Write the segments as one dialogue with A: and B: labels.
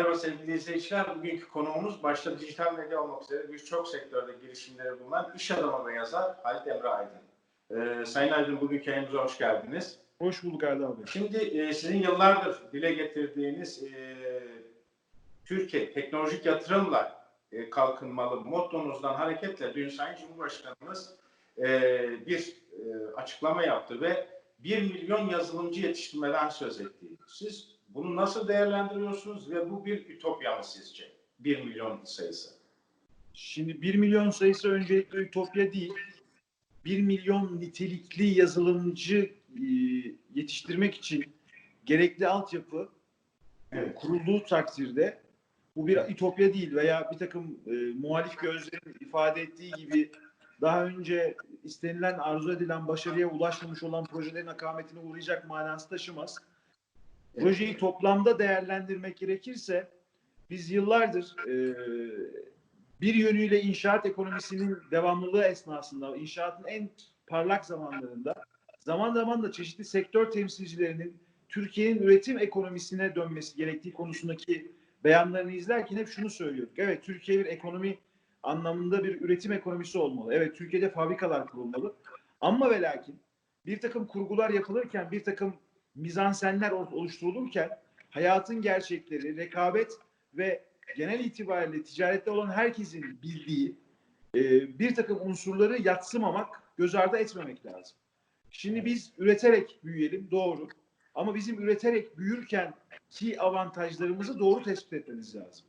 A: Merhaba sevgili izleyiciler. Bugünkü konuğumuz başta dijital medya olmak üzere birçok sektörde girişimleri bulunan iş adamı ve yazar Halit Emre Aydın. Ee, Sayın Aydın bugünkü yayınımıza hoş geldiniz.
B: Hoş bulduk Erdal Bey.
A: Şimdi e, sizin yıllardır dile getirdiğiniz e, Türkiye teknolojik yatırımla e, kalkınmalı mottonuzdan hareketle dün Sayın Cumhurbaşkanımız e, bir e, açıklama yaptı ve 1 milyon yazılımcı yetiştirmeden söz etti. Siz bunu nasıl değerlendiriyorsunuz ve bu bir ütopya mı sizce? 1 milyon sayısı.
B: Şimdi 1 milyon sayısı öncelikle ütopya değil. 1 milyon nitelikli yazılımcı e, yetiştirmek için gerekli altyapı
A: Evet.
B: kurulduğu takdirde bu bir ütopya değil veya bir takım e, muhalif gözlerin ifade ettiği gibi daha önce istenilen, arzu edilen başarıya ulaşmamış olan projelerin akametine uğrayacak manası taşımaz. Projeyi toplamda değerlendirmek gerekirse biz yıllardır e, bir yönüyle inşaat ekonomisinin devamlılığı esnasında, inşaatın en parlak zamanlarında zaman zaman da çeşitli sektör temsilcilerinin Türkiye'nin üretim ekonomisine dönmesi gerektiği konusundaki beyanlarını izlerken hep şunu söylüyorduk. Evet Türkiye bir ekonomi anlamında bir üretim ekonomisi olmalı. Evet Türkiye'de fabrikalar kurulmalı. Ama ve lakin bir takım kurgular yapılırken, bir takım mizansenler oluşturulurken hayatın gerçekleri, rekabet ve genel itibariyle ticarette olan herkesin bildiği e, bir takım unsurları yatsımamak, göz ardı etmemek lazım. Şimdi biz üreterek büyüyelim, doğru. Ama bizim üreterek büyürken ki avantajlarımızı doğru tespit etmemiz lazım.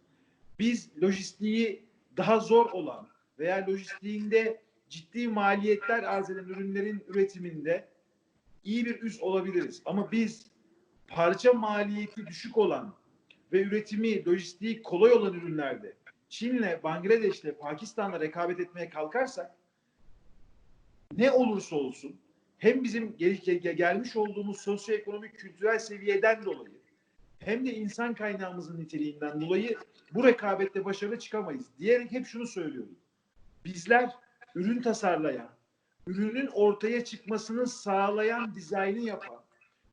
B: Biz lojistiği daha zor olan veya lojistiğinde ciddi maliyetler arz eden ürünlerin üretiminde iyi bir üs olabiliriz. Ama biz parça maliyeti düşük olan ve üretimi, lojistiği kolay olan ürünlerde Çin'le, Bangladeş'le, Pakistan'la rekabet etmeye kalkarsak ne olursa olsun hem bizim gel- gel- gelmiş olduğumuz sosyoekonomik kültürel seviyeden dolayı hem de insan kaynağımızın niteliğinden dolayı bu rekabette başarılı çıkamayız diyerek hep şunu söylüyorum. Bizler ürün tasarlayan, ürünün ortaya çıkmasını sağlayan dizaynı yapan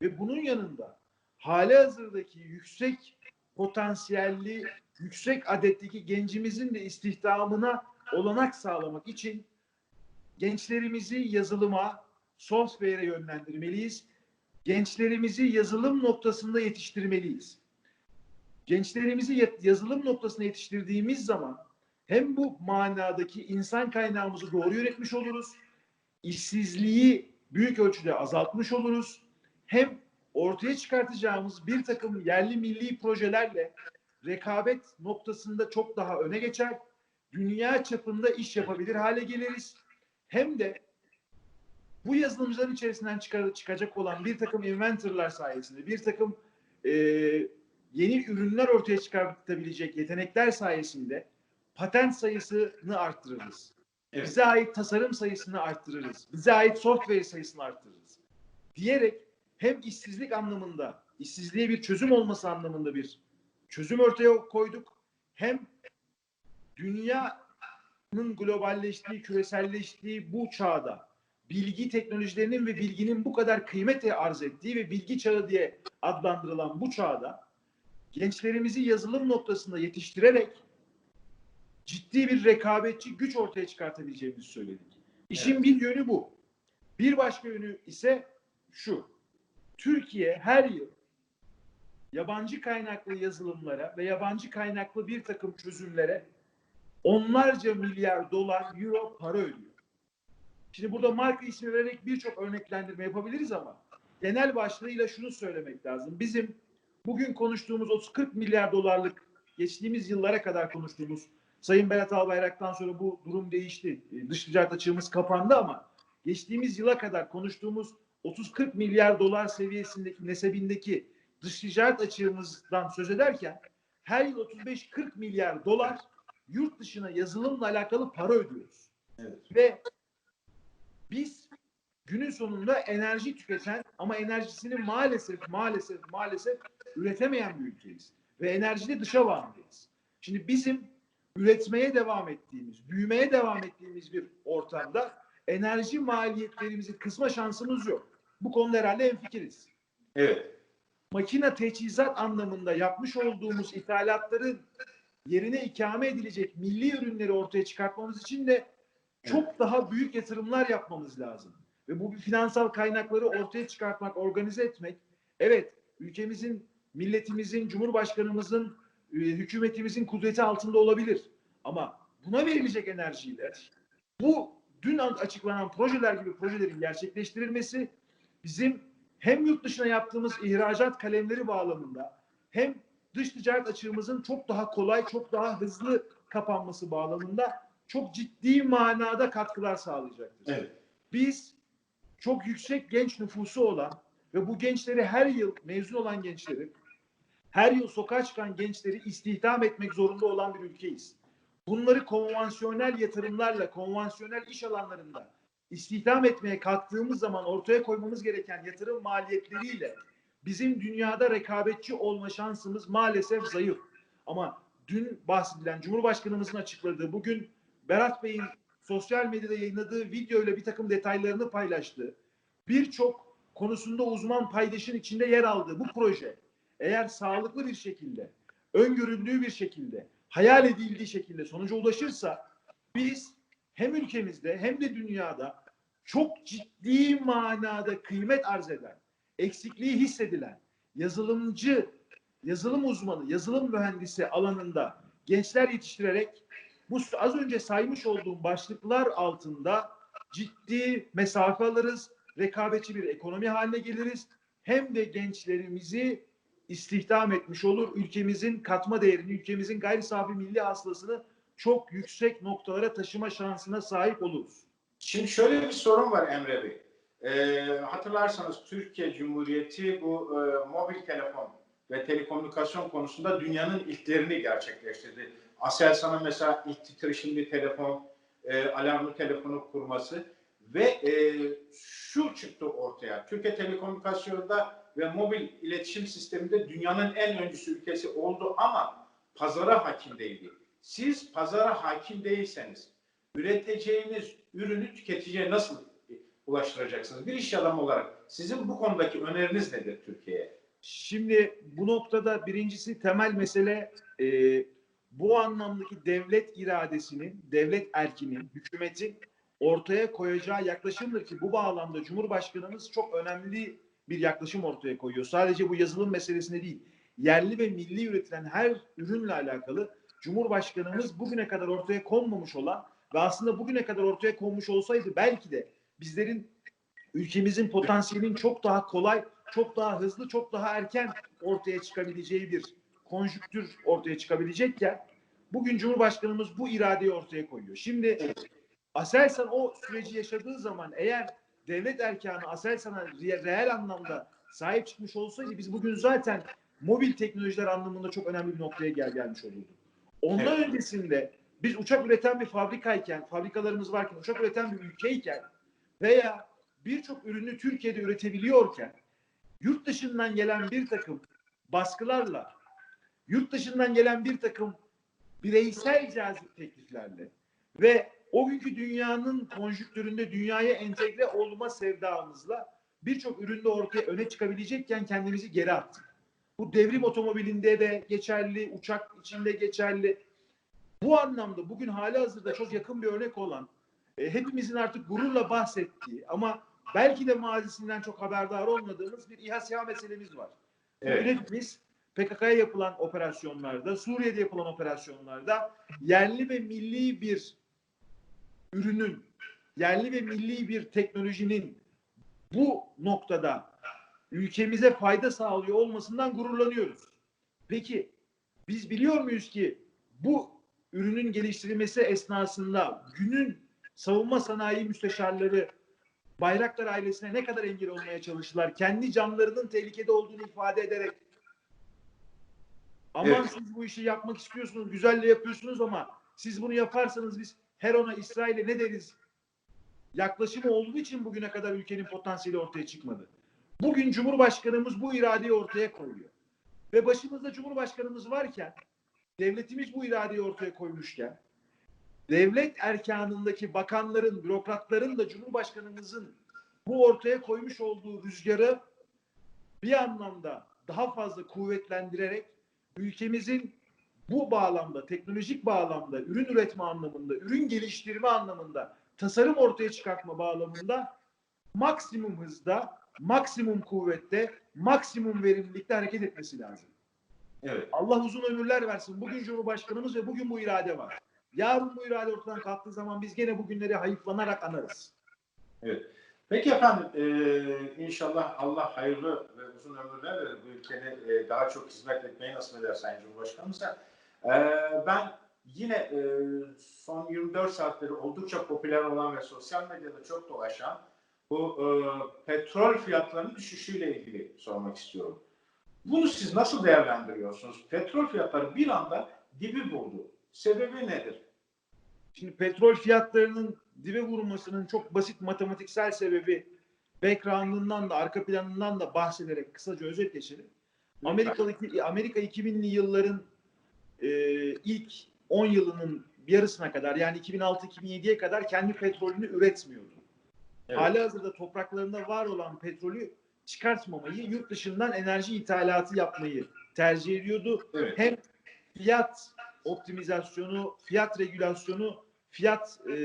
B: ve bunun yanında hali hazırdaki yüksek potansiyelli, yüksek adetteki gencimizin de istihdamına olanak sağlamak için gençlerimizi yazılıma, software'e yönlendirmeliyiz. Gençlerimizi yazılım noktasında yetiştirmeliyiz. Gençlerimizi yazılım noktasına yetiştirdiğimiz zaman hem bu manadaki insan kaynağımızı doğru yönetmiş oluruz, işsizliği büyük ölçüde azaltmış oluruz. Hem ortaya çıkartacağımız bir takım yerli milli projelerle rekabet noktasında çok daha öne geçer. Dünya çapında iş yapabilir hale geliriz. Hem de bu yazılımcıların içerisinden çıkar, çıkacak olan bir takım inventorlar sayesinde, bir takım e, yeni ürünler ortaya çıkartabilecek yetenekler sayesinde patent sayısını arttırırız.
A: Evet.
B: Bize ait tasarım sayısını arttırırız. Bize ait software sayısını arttırırız. Diyerek hem işsizlik anlamında, işsizliğe bir çözüm olması anlamında bir çözüm ortaya koyduk. Hem dünyanın globalleştiği, küreselleştiği bu çağda bilgi teknolojilerinin ve bilginin bu kadar kıymete arz ettiği ve bilgi çağı diye adlandırılan bu çağda gençlerimizi yazılım noktasında yetiştirerek ciddi bir rekabetçi güç ortaya çıkartabileceğimizi söyledik. İşin
A: Evet.
B: bir yönü bu. Bir başka yönü ise şu. Türkiye her yıl yabancı kaynaklı yazılımlara ve yabancı kaynaklı bir takım çözümlere onlarca milyar dolar, euro para ödüyor. Şimdi burada marka ismi vererek birçok örneklendirme yapabiliriz ama genel başlığıyla şunu söylemek lazım. Bizim bugün konuştuğumuz 30-40 milyar dolarlık geçtiğimiz yıllara kadar konuştuğumuz Sayın Berat Albayrak'tan sonra bu durum değişti. E, Dış ticaret açığımız kapandı ama geçtiğimiz yıla kadar konuştuğumuz 30-40 milyar dolar seviyesindeki nesebindeki dış ticaret açığımızdan söz ederken her yıl 35-40 milyar dolar yurt dışına yazılımla alakalı para ödüyoruz.
A: Evet.
B: Ve biz günün sonunda enerji tüketen ama enerjisini maalesef maalesef maalesef üretemeyen bir ülkeyiz. Ve enerjide dışa bağımlıyız. Şimdi bizim üretmeye devam ettiğimiz, büyümeye devam ettiğimiz bir ortamda enerji maliyetlerimizi kısma şansımız yok. Bu konuda herhalde hemfikiriz.
A: Evet.
B: makine teçhizat anlamında yapmış olduğumuz ithalatların yerine ikame edilecek milli ürünleri ortaya çıkartmamız için de çok daha büyük yatırımlar yapmamız lazım. Ve bu bir finansal kaynakları ortaya çıkartmak, organize etmek. Evet, ülkemizin, milletimizin, cumhurbaşkanımızın, hükümetimizin kudreti altında olabilir. Ama buna verilecek enerjiyle bu dün açıklanan projeler gibi projelerin gerçekleştirilmesi bizim hem yurt dışına yaptığımız ihracat kalemleri bağlamında hem dış ticaret açığımızın çok daha kolay, çok daha hızlı kapanması bağlamında çok ciddi manada katkılar sağlayacaktır.
A: Evet.
B: Biz çok yüksek genç nüfusu olan ve bu gençleri her yıl mezun olan gençleri, her yıl sokağa çıkan gençleri istihdam etmek zorunda olan bir ülkeyiz. Bunları konvansiyonel yatırımlarla, konvansiyonel iş alanlarında istihdam etmeye kalktığımız zaman ortaya koymamız gereken yatırım maliyetleriyle bizim dünyada rekabetçi olma şansımız maalesef zayıf. Ama dün bahsedilen Cumhurbaşkanımızın açıkladığı, bugün Berat Bey'in sosyal medyada yayınladığı video ile bir takım detaylarını paylaştığı, birçok konusunda uzman paydaşın içinde yer aldığı bu proje eğer sağlıklı bir şekilde, öngörüldüğü bir şekilde, hayal edildiği şekilde sonuca ulaşırsa biz hem ülkemizde hem de dünyada çok ciddi manada kıymet arz eden, eksikliği hissedilen, yazılımcı, yazılım uzmanı, yazılım mühendisi alanında gençler yetiştirerek bu az önce saymış olduğum başlıklar altında ciddi mesafe alırız, rekabetçi bir ekonomi haline geliriz. Hem de gençlerimizi istihdam etmiş olur. Ülkemizin katma değerini, ülkemizin gayri safi milli hasılasını çok yüksek noktalara taşıma şansına sahip oluruz.
A: Şimdi şöyle bir sorun var Emre Bey. Ee, hatırlarsanız Türkiye Cumhuriyeti bu e, mobil telefon ve telekomünikasyon konusunda dünyanın ilklerini gerçekleştirdi. Aselsan'a mesela ilk titreşimli telefon, e, alarmlı telefonu kurması ve e, şu çıktı ortaya. Türkiye Telekomünikasyon'da ve mobil iletişim sisteminde dünyanın en öncüsü ülkesi oldu ama pazara hakim değildi. Siz pazara hakim değilseniz üreteceğiniz ürünü tüketiciye nasıl ulaştıracaksınız? Bir iş adamı olarak sizin bu konudaki öneriniz nedir Türkiye'ye?
B: Şimdi bu noktada birincisi temel mesele e, bu anlamdaki devlet iradesinin, devlet erkinin, hükümetin ortaya koyacağı yaklaşımdır ki bu bağlamda Cumhurbaşkanımız çok önemli bir yaklaşım ortaya koyuyor. Sadece bu yazılım meselesinde değil, yerli ve milli üretilen her ürünle alakalı Cumhurbaşkanımız bugüne kadar ortaya konmamış olan ve aslında bugüne kadar ortaya konmuş olsaydı belki de bizlerin ülkemizin potansiyelinin çok daha kolay, çok daha hızlı, çok daha erken ortaya çıkabileceği bir konjüktür ortaya çıkabilecekken bugün Cumhurbaşkanımız bu iradeyi ortaya koyuyor. Şimdi Aselsan o süreci yaşadığı zaman eğer devlet erkanı Aselsan'a reel anlamda sahip çıkmış olsaydı biz bugün zaten mobil teknolojiler anlamında çok önemli bir noktaya gel gelmiş olurduk. Ondan
A: Evet.
B: öncesinde biz uçak üreten bir fabrikayken, fabrikalarımız varken, uçak üreten bir ülkeyken veya birçok ürünü Türkiye'de üretebiliyorken yurt dışından gelen bir takım baskılarla, yurt dışından gelen bir takım bireysel cazip tekliflerle ve o günkü dünyanın konjüktüründe dünyaya entegre olma sevdamızla birçok üründe ortaya öne çıkabilecekken kendimizi geri attık. Bu devrim otomobilinde de geçerli, uçak içinde geçerli. Bu anlamda bugün hali hazırda çok yakın bir örnek olan, e, hepimizin artık gururla bahsettiği ama belki de mazisinden çok haberdar olmadığımız bir İHA SİHA meselemiz var.
A: Evet.
B: Hepimiz PKK'ya yapılan operasyonlarda, Suriye'de yapılan operasyonlarda yerli ve milli bir ürünün, yerli ve milli bir teknolojinin bu noktada ülkemize fayda sağlıyor olmasından gururlanıyoruz. Peki biz biliyor muyuz ki bu ürünün geliştirilmesi esnasında günün savunma sanayi müsteşarları Bayraktar ailesine ne kadar engel olmaya çalıştılar? Kendi canlarının tehlikede olduğunu ifade ederek aman
A: Evet.
B: siz bu işi yapmak istiyorsunuz, güzelle yapıyorsunuz ama siz bunu yaparsanız biz her ona İsrail'e ne deriz? Yaklaşımı olduğu için bugüne kadar ülkenin potansiyeli ortaya çıkmadı. Bugün Cumhurbaşkanımız bu iradeyi ortaya koyuyor. Ve başımızda Cumhurbaşkanımız varken, devletimiz bu iradeyi ortaya koymuşken, devlet erkanındaki bakanların, bürokratların da Cumhurbaşkanımızın bu ortaya koymuş olduğu rüzgarı bir anlamda daha fazla kuvvetlendirerek ülkemizin bu bağlamda, teknolojik bağlamda, ürün üretme anlamında, ürün geliştirme anlamında, tasarım ortaya çıkartma bağlamında maksimum hızda, maksimum kuvvette, maksimum verimlilikte hareket etmesi lazım.
A: Evet.
B: Allah uzun ömürler versin. Bugün Cumhurbaşkanımız ve bugün bu irade var. Yarın bu irade ortadan kalktığı zaman biz gene bugünleri hayıflanarak anarız.
A: Peki efendim e, inşallah Allah hayırlı ve uzun ömürler verir bu ülkene e, daha çok hizmet etmeyi nasip eder Sayın Cumhurbaşkanımıza. E, ben yine e, son 24 saatleri oldukça popüler olan ve sosyal medyada çok dolaşan bu e, petrol fiyatlarının düşüşüyle ilgili sormak istiyorum. Bunu siz nasıl değerlendiriyorsunuz? Petrol fiyatları bir anda dibi buldu. Sebebi nedir?
B: Şimdi petrol fiyatlarının dibe vurmasının çok basit matematiksel sebebi background'ından da arka planından da bahsederek kısaca özet geçelim. Amerika 2000'li yılların e, ilk 10 yılının yarısına kadar yani 2006-2007'ye kadar kendi petrolünü üretmiyordu.
A: Evet.
B: Hali hazırda topraklarında var olan petrolü çıkartmamayı, yurt dışından enerji ithalatı yapmayı tercih ediyordu.
A: Evet.
B: Hem fiyat optimizasyonu, fiyat regülasyonu, fiyat e,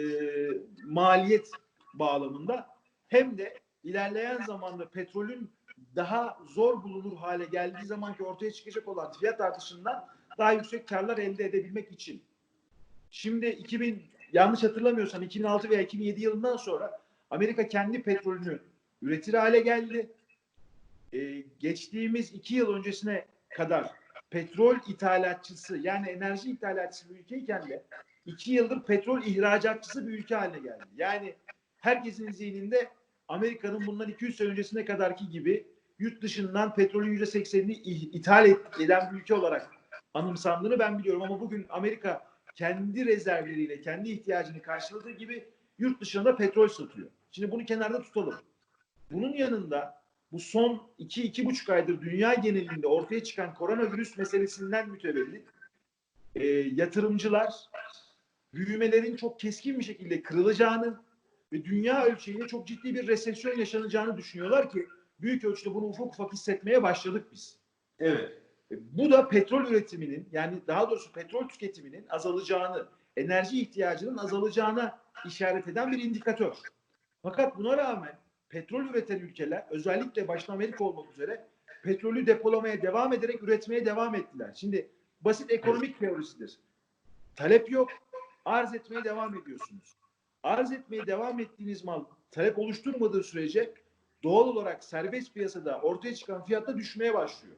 B: maliyet bağlamında hem de ilerleyen zamanda petrolün daha zor bulunur hale geldiği zaman ki ortaya çıkacak olan fiyat artışından daha yüksek karlar elde edebilmek için. Şimdi 2000 yanlış hatırlamıyorsam 2006 veya 2007 yılından sonra Amerika kendi petrolünü üretir hale geldi. Ee, geçtiğimiz iki yıl öncesine kadar petrol ithalatçısı yani enerji ithalatçısı bir ülkeyken de iki yıldır petrol ihracatçısı bir ülke haline geldi. Yani herkesin zihninde Amerika'nın bundan 200 sene öncesine kadarki gibi yurt dışından petrolün %80'ini ih- ithal eden bir ülke olarak anımsandığını ben biliyorum. Ama bugün Amerika kendi rezervleriyle kendi ihtiyacını karşıladığı gibi yurt dışına da petrol satıyor. Şimdi bunu kenarda tutalım. Bunun yanında bu son 2-2,5 aydır dünya genelinde ortaya çıkan koronavirüs meselesinden mütevellit e, yatırımcılar büyümelerin çok keskin bir şekilde kırılacağını ve dünya ölçeğinde çok ciddi bir resesyon yaşanacağını düşünüyorlar ki büyük ölçüde bunu ufak ufak hissetmeye başladık biz.
A: Evet.
B: E, Bu da petrol üretiminin yani daha doğrusu petrol tüketiminin azalacağını, enerji ihtiyacının azalacağına işaret eden bir indikatör. Fakat buna rağmen petrol üreten ülkeler özellikle başta Amerika olmak üzere petrolü depolamaya devam ederek üretmeye devam ettiler. Şimdi basit ekonomik teorisidir. Talep yok, arz etmeye devam ediyorsunuz. Arz etmeye devam ettiğiniz mal talep oluşturmadığı sürece doğal olarak serbest piyasada ortaya çıkan fiyatta düşmeye başlıyor.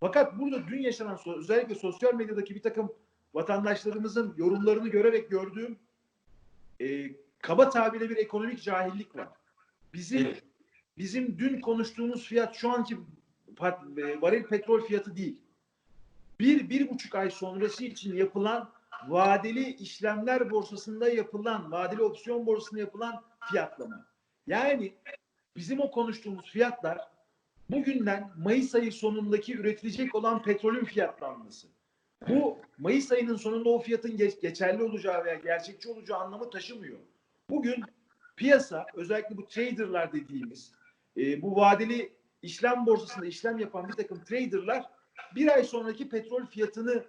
B: Fakat burada dün yaşanan özellikle sosyal medyadaki bir takım vatandaşlarımızın yorumlarını görerek gördüğüm e, kaba tabirle bir ekonomik cahillik var. Bizim
A: Evet.
B: bizim dün konuştuğumuz fiyat şu anki e, varil petrol fiyatı değil. Bir, bir buçuk ay sonrası için yapılan vadeli işlemler borsasında yapılan, vadeli opsiyon borsasında yapılan fiyatlama. Yani bizim o konuştuğumuz fiyatlar bugünden Mayıs ayı sonundaki üretilecek olan petrolün fiyatlanması. Bu Mayıs ayının sonunda o fiyatın geç- geçerli olacağı veya gerçekçi olacağı anlamı taşımıyor. Bugün piyasa özellikle bu traderlar dediğimiz e, bu vadeli işlem borsasında işlem yapan bir takım traderlar bir ay sonraki petrol fiyatını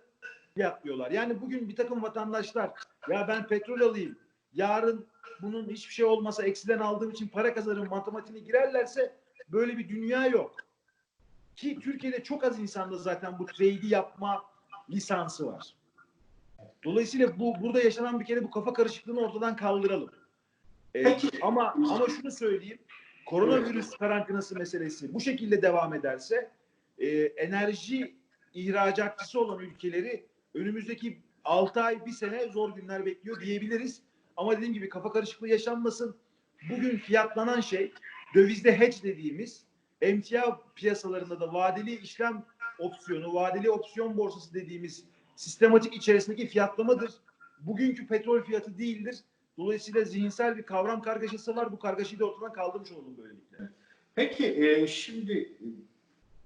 B: fiyatlıyorlar. Yani bugün bir takım vatandaşlar ya ben petrol alayım yarın bunun hiçbir şey olmasa eksiden aldığım için para kazanırım matematiğine girerlerse böyle bir dünya yok. Ki Türkiye'de çok az insanda zaten bu trade'i yapma lisansı var. Dolayısıyla bu burada yaşanan bir kere bu kafa karışıklığını ortadan kaldıralım. Ee, ama ama şunu söyleyeyim. Koronavirüs karantinası meselesi bu şekilde devam ederse e, enerji ihracatçısı olan ülkeleri önümüzdeki 6 ay bir sene zor günler bekliyor diyebiliriz. Ama dediğim gibi kafa karışıklığı yaşanmasın. Bugün fiyatlanan şey dövizde hedge dediğimiz emtia piyasalarında da vadeli işlem opsiyonu, vadeli opsiyon borsası dediğimiz sistematik içerisindeki fiyatlamadır. Bugünkü petrol fiyatı değildir. Dolayısıyla zihinsel bir kavram kargaşası var. Bu kargaşayı da ortadan kaldırmış oldum böylelikle.
A: Peki e, şimdi e,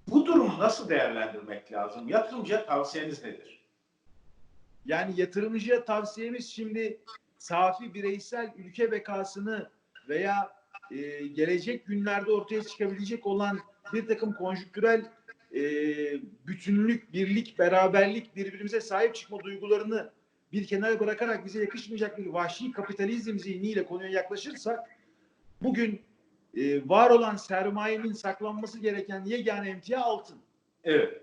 A: bu durumu nasıl değerlendirmek lazım? Yatırımcıya tavsiyeniz nedir?
B: Yani yatırımcıya tavsiyemiz şimdi safi bireysel ülke bekasını veya e, gelecek günlerde ortaya çıkabilecek olan bir takım konjüktürel e, bütünlük, birlik, beraberlik, birbirimize sahip çıkma duygularını bir kenara bırakarak bize yakışmayacak bir vahşi kapitalizm zihniyle konuya yaklaşırsak bugün e, var olan sermayenin saklanması gereken yegane emtia altın.
A: Evet.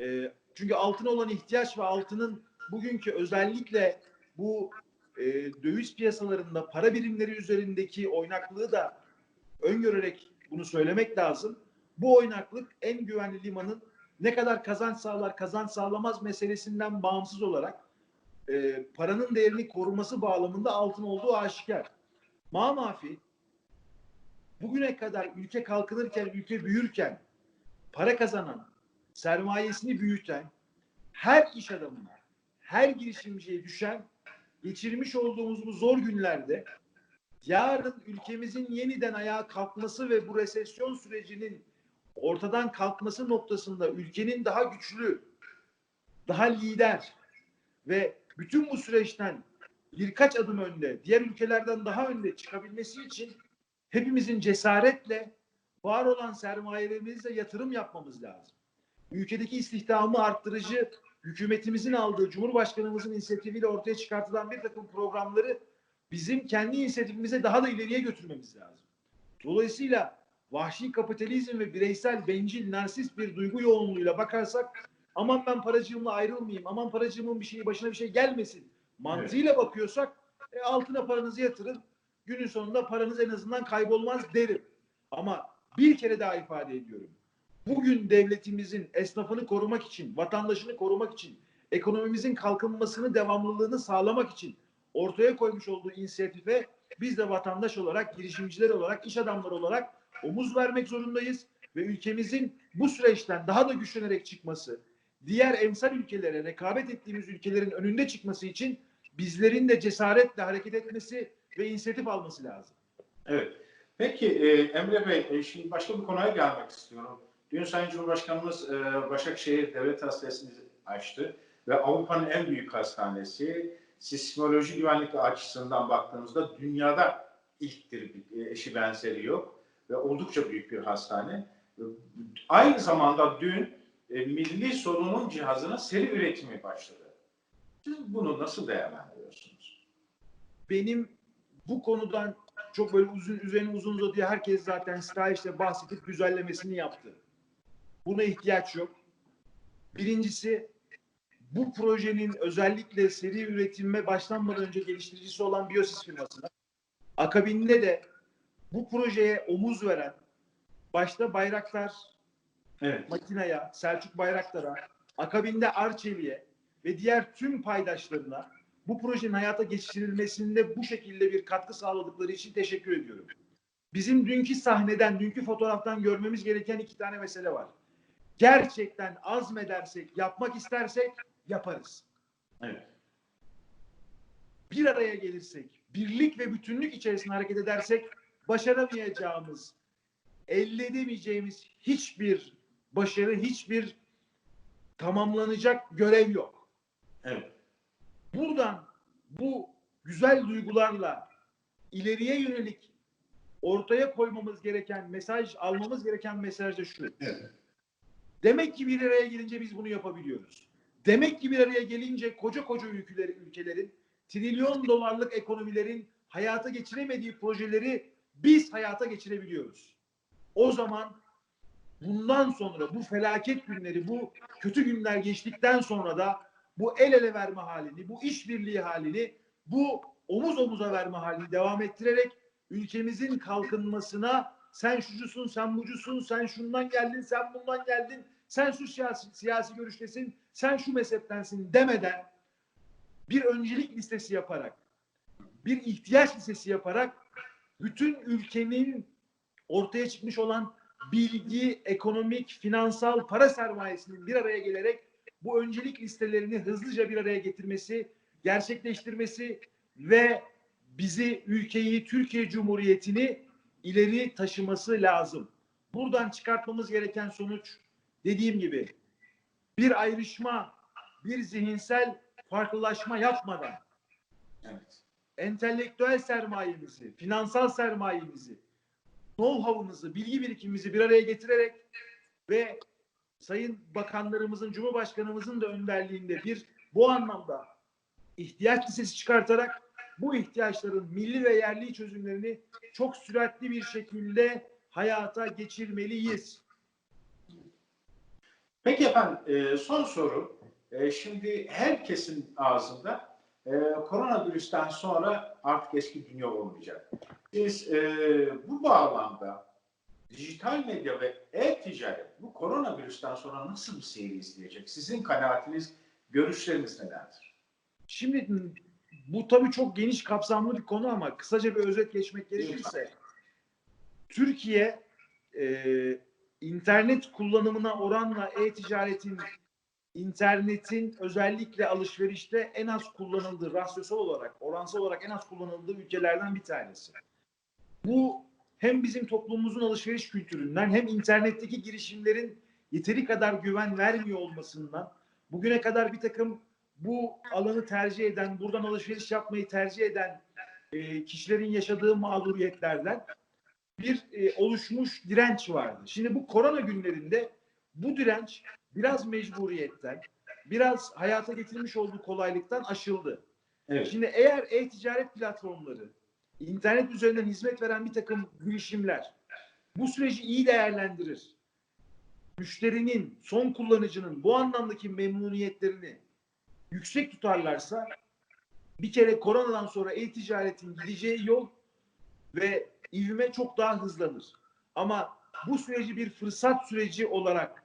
B: E, çünkü altına olan ihtiyaç ve altının bugünkü özellikle bu e, döviz piyasalarında para birimleri üzerindeki oynaklığı da öngörerek bunu söylemek lazım. Bu oynaklık en güvenli limanın ne kadar kazanç sağlar kazanç sağlamaz meselesinden bağımsız olarak e, paranın değerini koruması bağlamında altın olduğu aşikar. Mamafi bugüne kadar ülke kalkınırken, ülke büyürken para kazanan, sermayesini büyüten her iş adamına, her girişimciye düşen geçirmiş olduğumuz bu zor günlerde yarın ülkemizin yeniden ayağa kalkması ve bu resesyon sürecinin ortadan kalkması noktasında ülkenin daha güçlü, daha lider ve bütün bu süreçten birkaç adım önde, diğer ülkelerden daha önde çıkabilmesi için hepimizin cesaretle var olan sermayelerimizle yatırım yapmamız lazım. Ülkedeki istihdamı arttırıcı hükümetimizin aldığı, Cumhurbaşkanımızın inisiyatifiyle ortaya çıkartılan bir takım programları bizim kendi inisiyatifimize daha da ileriye götürmemiz lazım. Dolayısıyla vahşi kapitalizm ve bireysel, bencil, narsist bir duygu yoğunluğuyla bakarsak aman ben paracığımla ayrılmayayım, aman paracığımın bir şeyi başına bir şey gelmesin mantığıyla bakıyorsak e, altına paranızı yatırın. Günün sonunda paranız en azından kaybolmaz derim. Ama bir kere daha ifade ediyorum. Bugün devletimizin esnafını korumak için, vatandaşını korumak için, ekonomimizin kalkınmasını, devamlılığını sağlamak için ortaya koymuş olduğu inisiyatife biz de vatandaş olarak, girişimciler olarak, iş adamları olarak omuz vermek zorundayız ve ülkemizin bu süreçten daha da güçlenerek çıkması, diğer emsal ülkelere, rekabet ettiğimiz ülkelerin önünde çıkması için bizlerin de cesaretle hareket etmesi ve inisiyatif alması lazım.
A: Evet. Peki e, Emre Bey, e, şimdi başka bir konuya gelmek istiyorum. Dün Sayın Cumhurbaşkanımız e, Başakşehir Devlet Hastanesi'ni açtı ve Avrupa'nın en büyük hastanesi. Sismoloji güvenlik açısından baktığımızda dünyada ilktir, e, eşi benzeri yok ve oldukça büyük bir hastane. Aynı zamanda dün e, milli solunum cihazının seri üretimi başladı. Siz bunu nasıl değerlendiriyorsunuz?
B: benim bu konudan çok böyle uzun üzerine uzun uzadıya herkes zaten stajda bahsedip güzellemesini yaptı. Buna ihtiyaç yok. Birincisi bu projenin özellikle seri üretime başlanmadan önce geliştiricisi olan Biosis firmasına akabinde de bu projeye omuz veren başta Bayraktar
A: Evet.
B: Makina'ya, Selçuk Bayraktar'a, akabinde Arçelik'e ve diğer tüm paydaşlarına bu projenin hayata geçirilmesinde bu şekilde bir katkı sağladıkları için teşekkür ediyorum. Bizim dünkü sahneden, dünkü fotoğraftan görmemiz gereken iki tane mesele var. Gerçekten azmedersek, yapmak istersek yaparız.
A: Evet.
B: Bir araya gelirsek, birlik ve bütünlük içerisinde hareket edersek başaramayacağımız, elde edemeyeceğimiz hiçbir başarı, hiçbir tamamlanacak görev yok.
A: Evet.
B: Buradan bu güzel duygularla ileriye yönelik ortaya koymamız gereken mesaj, almamız gereken mesaj da şu.
A: Evet.
B: Demek ki bir araya gelince biz bunu yapabiliyoruz. Demek ki bir araya gelince koca koca ülkeleri, ülkelerin, trilyon dolarlık ekonomilerin hayata geçiremediği projeleri biz hayata geçirebiliyoruz. O zaman bundan sonra bu felaket günleri, bu kötü günler geçtikten sonra da bu el ele verme halini, bu işbirliği halini, bu omuz omuza verme halini devam ettirerek ülkemizin kalkınmasına sen şucusun, sen bucusun, sen şundan geldin, sen bundan geldin, sen şu siyasi, siyasi görüştesin, sen şu mezheptensin demeden bir öncelik listesi yaparak, bir ihtiyaç listesi yaparak bütün ülkenin ortaya çıkmış olan bilgi, ekonomik, finansal, para sermayesinin bir araya gelerek bu öncelik listelerini hızlıca bir araya getirmesi, gerçekleştirmesi ve bizi, ülkeyi, Türkiye Cumhuriyeti'ni ileri taşıması lazım. Buradan çıkartmamız gereken sonuç dediğim gibi bir ayrışma, bir zihinsel farklılaşma yapmadan
A: Evet.
B: entelektüel sermayemizi, finansal sermayemizi, know-how'ımızı, bilgi birikimimizi bir araya getirerek ve Sayın Bakanlarımızın, Cumhurbaşkanımızın da önderliğinde bir bu anlamda ihtiyaç listesi çıkartarak bu ihtiyaçların milli ve yerli çözümlerini çok süratli bir şekilde hayata geçirmeliyiz.
A: Peki efendim e, son soru. E, şimdi herkesin ağzında e, koronavirüsten sonra artık eski dünya olmayacak. Siz e, bu bağlamda dijital medya ve e-ticaret bu koronavirüsten sonra nasıl bir seyir izleyecek? Sizin kanaatiniz, görüşleriniz nelerdir?
B: Şimdi bu tabii çok geniş kapsamlı bir konu ama kısaca bir özet geçmek gerekirse Türkiye e, internet kullanımına oranla e-ticaretin internetin özellikle alışverişte en az kullanıldığı rasyosal olarak, oransal olarak en az kullanıldığı ülkelerden bir tanesi. Bu hem bizim toplumumuzun alışveriş kültüründen hem internetteki girişimlerin yeteri kadar güven vermiyor olmasından bugüne kadar bir takım bu alanı tercih eden, buradan alışveriş yapmayı tercih eden e, kişilerin yaşadığı mağduriyetlerden bir e, oluşmuş direnç vardı. Şimdi bu korona günlerinde bu direnç biraz mecburiyetten, biraz hayata getirilmiş olduğu kolaylıktan aşıldı.
A: Evet.
B: Şimdi eğer e-ticaret platformları, internet üzerinden hizmet veren bir takım girişimler bu süreci iyi değerlendirir, müşterinin, son kullanıcının bu anlamdaki memnuniyetlerini yüksek tutarlarsa bir kere koronadan sonra e-ticaretin gideceği yol ve ivme çok daha hızlanır. Ama bu süreci bir fırsat süreci olarak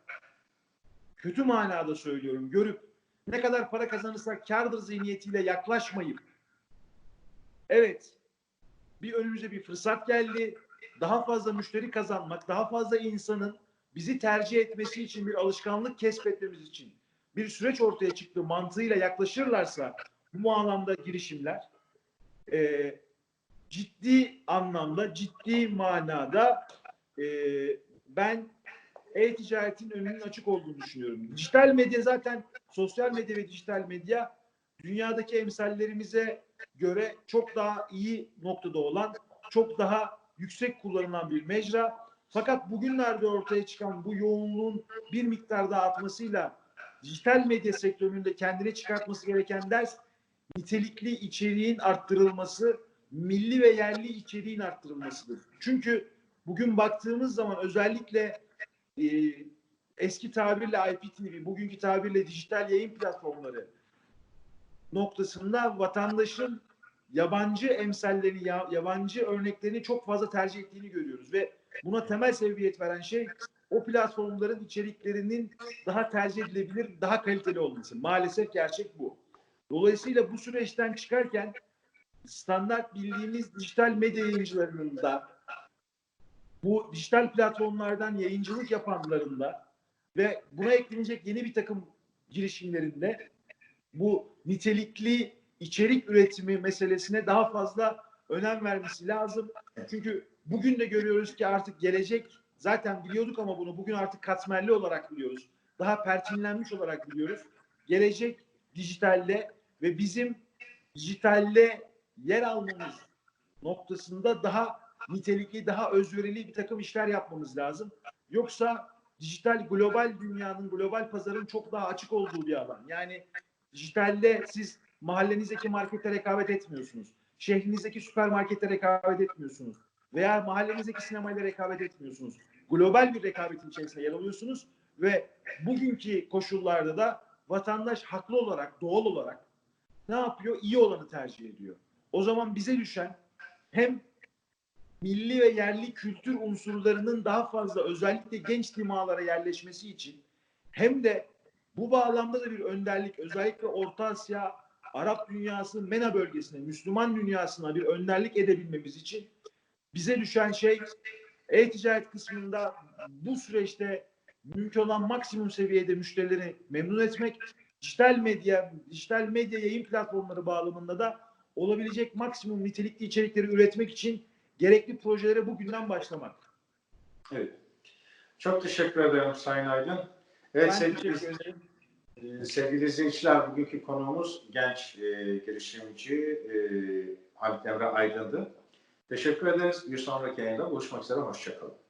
B: kötü manada söylüyorum görüp ne kadar para kazanırsak kardır zihniyetiyle yaklaşmayıp evet bir önümüze bir fırsat geldi. Daha fazla müşteri kazanmak, daha fazla insanın bizi tercih etmesi için bir alışkanlık kesbetmemiz için bir süreç ortaya çıktı mantığıyla yaklaşırlarsa bu anlamda girişimler e, ciddi anlamda, ciddi manada e, ben e-ticaretin önünün açık olduğunu düşünüyorum. Dijital medya zaten sosyal medya ve dijital medya dünyadaki emsallerimize göre çok daha iyi noktada olan, çok daha yüksek kullanılan bir mecra. Fakat bugünlerde ortaya çıkan bu yoğunluğun bir miktar daha artmasıyla dijital medya sektöründe kendine çıkartması gereken ders nitelikli içeriğin arttırılması, milli ve yerli içeriğin arttırılmasıdır. Çünkü bugün baktığımız zaman özellikle e, eski tabirle IPTV, bugünkü tabirle dijital yayın platformları noktasında vatandaşın yabancı emsallerini, ya- yabancı örneklerini çok fazla tercih ettiğini görüyoruz ve buna temel sebebiyet veren şey o platformların içeriklerinin daha tercih edilebilir, daha kaliteli olması. Maalesef gerçek bu. Dolayısıyla bu süreçten çıkarken standart bildiğimiz dijital medya yayıncılarının da bu dijital platformlardan yayıncılık yapanların da ve buna eklenecek yeni bir takım girişimlerinde bu nitelikli içerik üretimi meselesine daha fazla önem vermesi lazım. Çünkü bugün de görüyoruz ki artık gelecek zaten biliyorduk ama bunu bugün artık katmerli olarak biliyoruz. Daha perçinlenmiş olarak biliyoruz. Gelecek dijitalde ve bizim dijitalde yer almamız noktasında daha nitelikli, daha özverili bir takım işler yapmamız lazım. Yoksa dijital global dünyanın, global pazarın çok daha açık olduğu bir alan. Yani dijitalde siz mahallenizdeki markete rekabet etmiyorsunuz. Şehrinizdeki süpermarkete rekabet etmiyorsunuz. Veya mahallenizdeki sinemayla rekabet etmiyorsunuz. Global bir rekabetin içerisinde yer alıyorsunuz ve bugünkü koşullarda da vatandaş haklı olarak, doğal olarak ne yapıyor? İyi olanı tercih ediyor. O zaman bize düşen hem milli ve yerli kültür unsurlarının daha fazla özellikle genç dimalara yerleşmesi için hem de bu bağlamda da bir önderlik özellikle Orta Asya, Arap dünyası, MENA bölgesine, Müslüman dünyasına bir önderlik edebilmemiz için bize düşen şey e-ticaret kısmında bu süreçte mümkün olan maksimum seviyede müşterileri memnun etmek, dijital medya, dijital medya yayın platformları bağlamında da olabilecek maksimum nitelikli içerikleri üretmek için gerekli projelere bugünden başlamak.
A: Evet. Çok teşekkür ederim Sayın Aydın. Evet
B: Ben
A: sevgili, e, sevgili izleyiciler bugünkü konuğumuz genç e, girişimci e, Halit Emre Aydın'dı. Teşekkür ederiz. Bir sonraki yayında buluşmak üzere. Hoşçakalın.